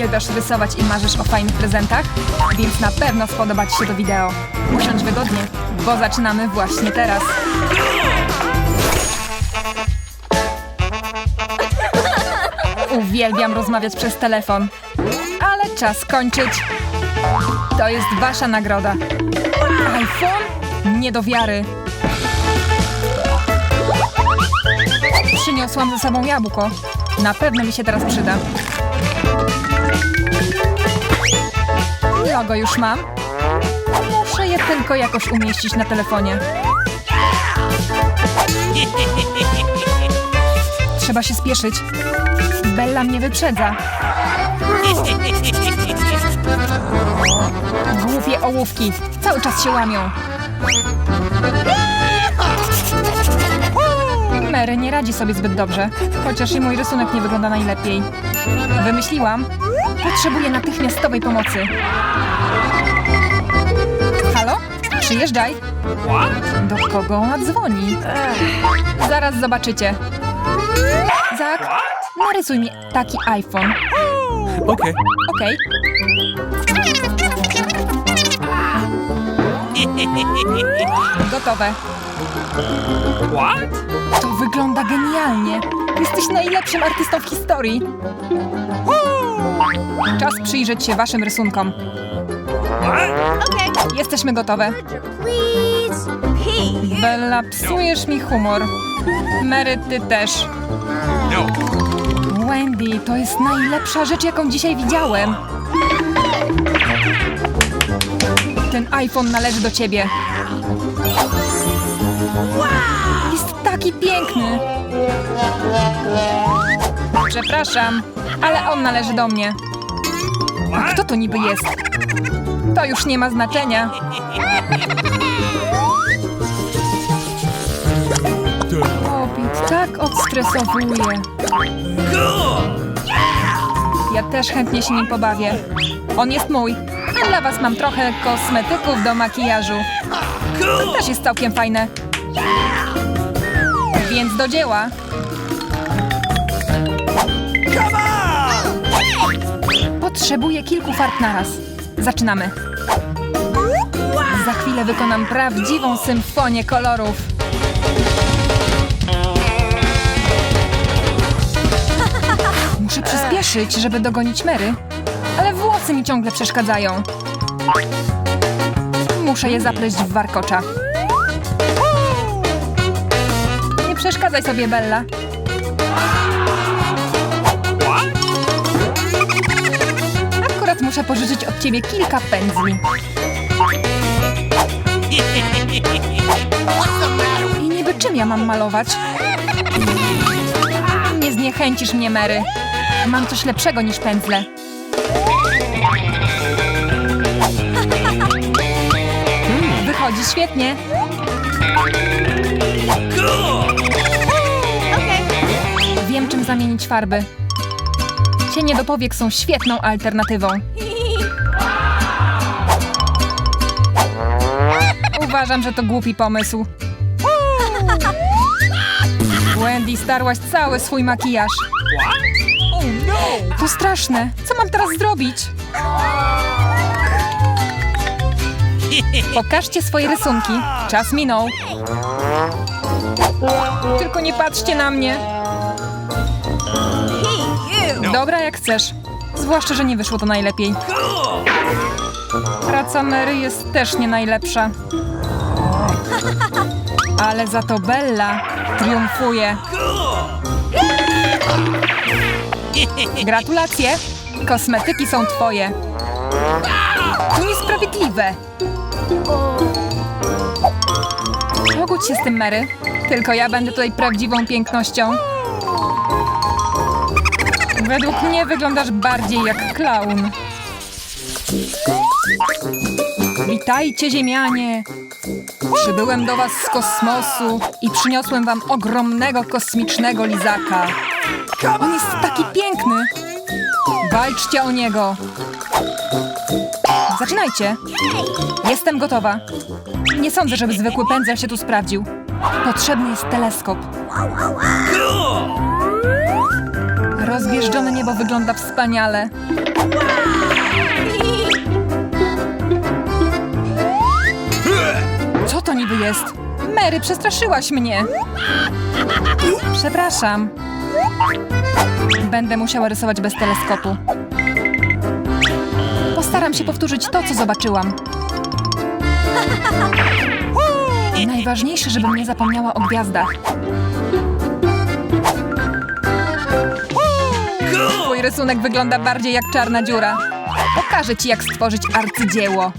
Uwielbiasz rysować i marzysz o fajnych prezentach? Więc na pewno spodoba Ci się to wideo. Usiądź wygodnie, bo zaczynamy właśnie teraz. Uwielbiam rozmawiać przez telefon. Ale czas kończyć. To jest Wasza nagroda. iPhone? Nie do wiary. Przyniosłam ze sobą jabłko. Na pewno mi się teraz przyda. Logo już mam. Muszę je tylko jakoś umieścić na telefonie. Trzeba się spieszyć. Bella mnie wyprzedza. Głupie ołówki. Cały czas się łamią. Mary nie radzi sobie zbyt dobrze, chociaż i mój rysunek nie wygląda najlepiej. Wymyśliłam. Potrzebuję natychmiastowej pomocy. Halo? Przyjeżdżaj. Do kogo ona dzwoni? Zaraz zobaczycie. Zak, narysuj mi taki iPhone. Okay. Okej. Gotowe. What? To wygląda genialnie. Jesteś najlepszym artystą w historii. Czas przyjrzeć się waszym rysunkom. What? Jesteśmy gotowe. Bella, psujesz mi humor. Mary, ty też. No. Wendy, to jest najlepsza rzecz, jaką dzisiaj widziałem. Ten iPhone należy do ciebie. Jest taki piękny. Przepraszam, ale on należy do mnie. A kto to niby jest? To już nie ma znaczenia. Obit tak odstresowuje. Ja też chętnie się nim pobawię. On jest mój. A dla was mam trochę kosmetyków do makijażu. To też jest całkiem fajne. Więc do dzieła. Potrzebuję kilku farb naraz. Zaczynamy. Za chwilę wykonam prawdziwą symfonię kolorów. Muszę przyspieszyć, żeby dogonić Mary, ale włosy mi ciągle przeszkadzają. Muszę je zapleść w warkocza. Nie przeszkadzaj sobie, Bella. Muszę pożyczyć od ciebie kilka pędzli. I niby czym ja mam malować? Nie zniechęcisz mnie, Mary. Mam coś lepszego niż pędzle. Hmm, Wychodzi świetnie. Wiem, czym zamienić farby. Cienie do powiek są świetną alternatywą. Uważam, że to głupi pomysł. Wendy, starłaś cały swój makijaż. Oh no! To straszne. Co mam teraz zrobić? Pokażcie swoje rysunki. Czas minął. Tylko nie patrzcie na mnie. you. Dobra, jak chcesz. Zwłaszcza, że nie wyszło to najlepiej. Praca Mary jest też nie najlepsza. Ale za to Bella triumfuje. Gratulacje! Kosmetyki są twoje. Niesprawiedliwe. Pogódź się z tym, Mary. Tylko ja będę tutaj prawdziwą pięknością. Według mnie wyglądasz bardziej jak klaun. Witajcie, ziemianie! Przybyłem do was z kosmosu i przyniosłem wam ogromnego kosmicznego lizaka. On jest taki piękny! Walczcie o niego! Zaczynajcie! Jestem gotowa. Nie sądzę, żeby zwykły pędzel się tu sprawdził. Potrzebny jest teleskop. Rozbieżdżone niebo wygląda wspaniale. Co to niby jest? Mary, przestraszyłaś mnie. Przepraszam. Będę musiała rysować bez teleskopu. Postaram się powtórzyć to, co zobaczyłam. Najważniejsze, żebym nie zapomniała o gwiazdach. Twój rysunek wygląda bardziej jak czarna dziura. Pokażę ci, jak stworzyć arcydzieło.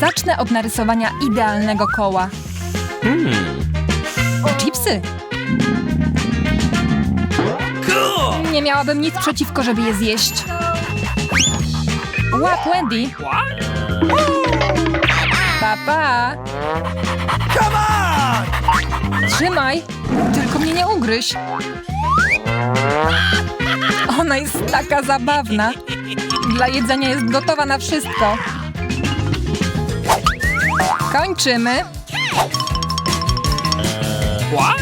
Zacznę od narysowania idealnego koła. Chipsy. Nie miałabym nic przeciwko, żeby je zjeść. Łap, Wendy. What? Pa, pa. Trzymaj. Tylko mnie nie ugryź. Ona jest taka zabawna. Dla jedzenia jest gotowa na wszystko. Kończymy. What?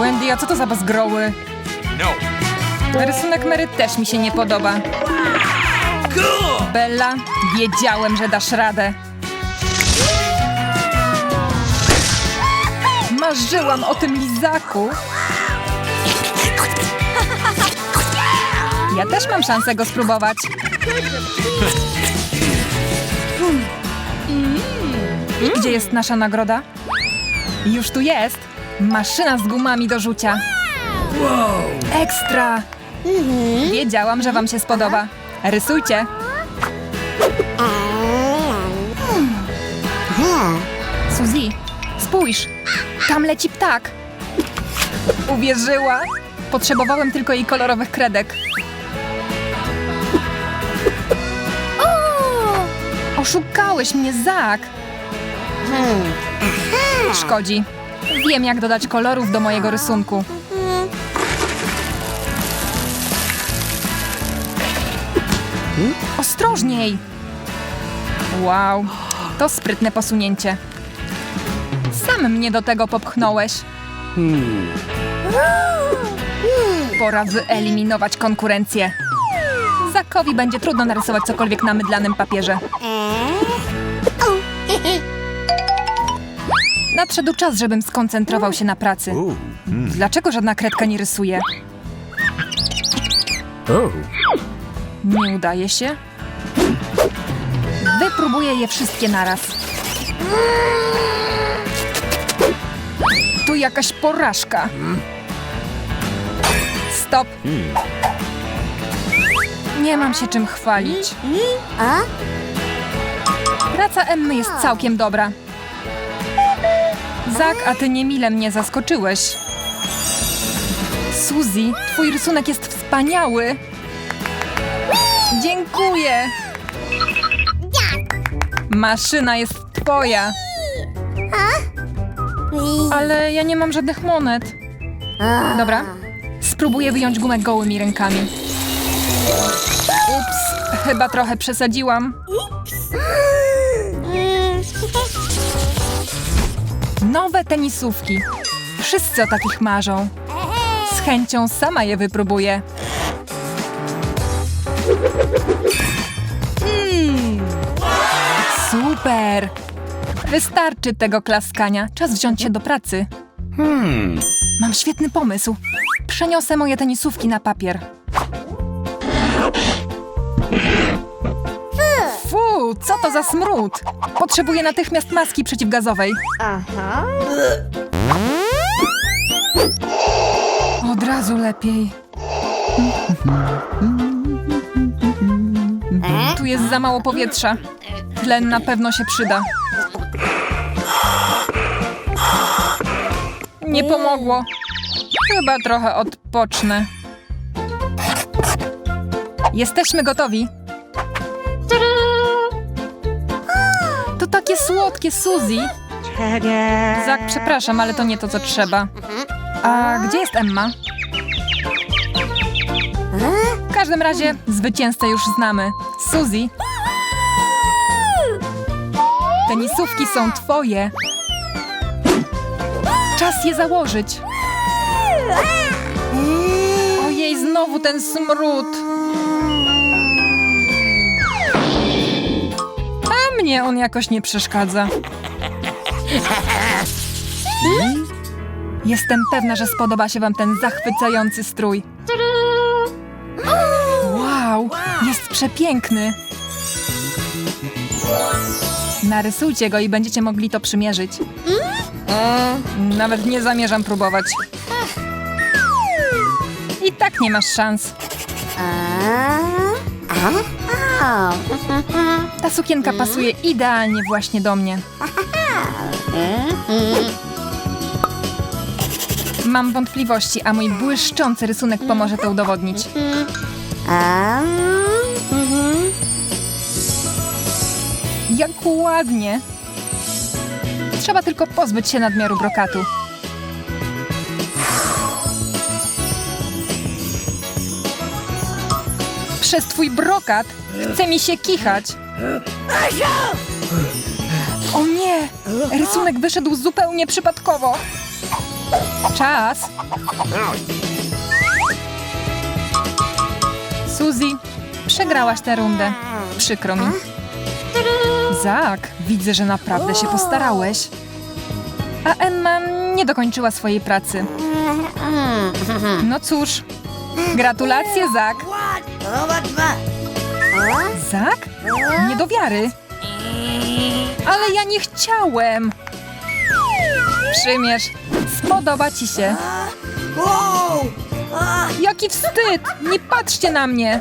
Wendy, a co to za bazgroły? No. Rysunek Mary też mi się nie podoba. Bella, wiedziałem, że dasz radę. Marzyłam o tym lizaku. Ja też mam szansę go spróbować. I gdzie jest nasza nagroda? Już tu jest. Maszyna z gumami do rzucia. Ekstra! Wiedziałam, że wam się spodoba. Rysujcie. Suzy, spójrz. Tam leci ptak. Uwierzyła. Potrzebowałem tylko jej kolorowych kredek. Oszukałeś mnie, Zak. Szkodzi. Wiem, jak dodać kolorów do mojego rysunku. Ostrożniej! Wow, to sprytne posunięcie. Sam mnie do tego popchnąłeś. Pora wyeliminować konkurencję. Zakowi będzie trudno narysować cokolwiek na mydlanym papierze. Nadszedł czas, żebym skoncentrował się na pracy. Dlaczego żadna kredka nie rysuje? Nie udaje się? Wypróbuję je wszystkie naraz. Tu jakaś porażka. Stop. Nie mam się czym chwalić. Praca Emmy jest całkiem dobra. Zak, a ty niemile mnie zaskoczyłeś. Suzy, twój rysunek jest wspaniały. Dziękuję. Maszyna jest twoja. Ale ja nie mam żadnych monet. Dobra. Spróbuję wyjąć gumę gołymi rękami. Ups, chyba trochę przesadziłam. Nowe tenisówki. Wszyscy o takich marzą. Z chęcią sama je wypróbuję. Super! Wystarczy tego klaskania. Czas wziąć się do pracy. Mam świetny pomysł. Przeniosę moje tenisówki na papier. Co to za smród? Potrzebuję natychmiast maski przeciwgazowej. Od razu lepiej. Tu jest za mało powietrza. Tlen na pewno się przyda. Nie pomogło. Chyba trochę odpocznę. Jesteśmy gotowi. Słodkie, Suzy. Zak, przepraszam, ale to nie to, co trzeba. A gdzie jest Emma? W każdym razie zwycięzcę już znamy. Suzy. Tenisówki są twoje. Czas je założyć. Ojej, Znowu ten smród. Mnie on jakoś nie przeszkadza. Jestem pewna, że spodoba się wam ten zachwycający strój. Wow, jest przepiękny. Narysujcie go i będziecie mogli to przymierzyć. Nawet nie zamierzam próbować. I tak nie masz szans. Ta sukienka pasuje idealnie właśnie do mnie. Mam wątpliwości, a mój błyszczący rysunek pomoże to udowodnić. Jak ładnie! Trzeba tylko pozbyć się nadmiaru brokatu. Przez twój brokat chce mi się kichać. O nie! Rysunek wyszedł zupełnie przypadkowo. Czas. Suzy, przegrałaś tę rundę. Przykro mi. Zak, widzę, że naprawdę się postarałeś. A Emma nie dokończyła swojej pracy. No cóż, gratulacje, Zak. Zak? Nie do wiary. Ale ja nie chciałem. Przymierz. Spodoba ci się. Jaki wstyd! Nie patrzcie na mnie.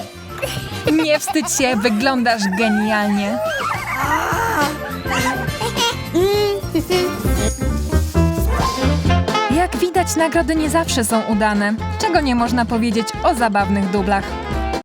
Nie wstydź się, wyglądasz genialnie. Jak widać, nagrody nie zawsze są udane, czego nie można powiedzieć o zabawnych dublach.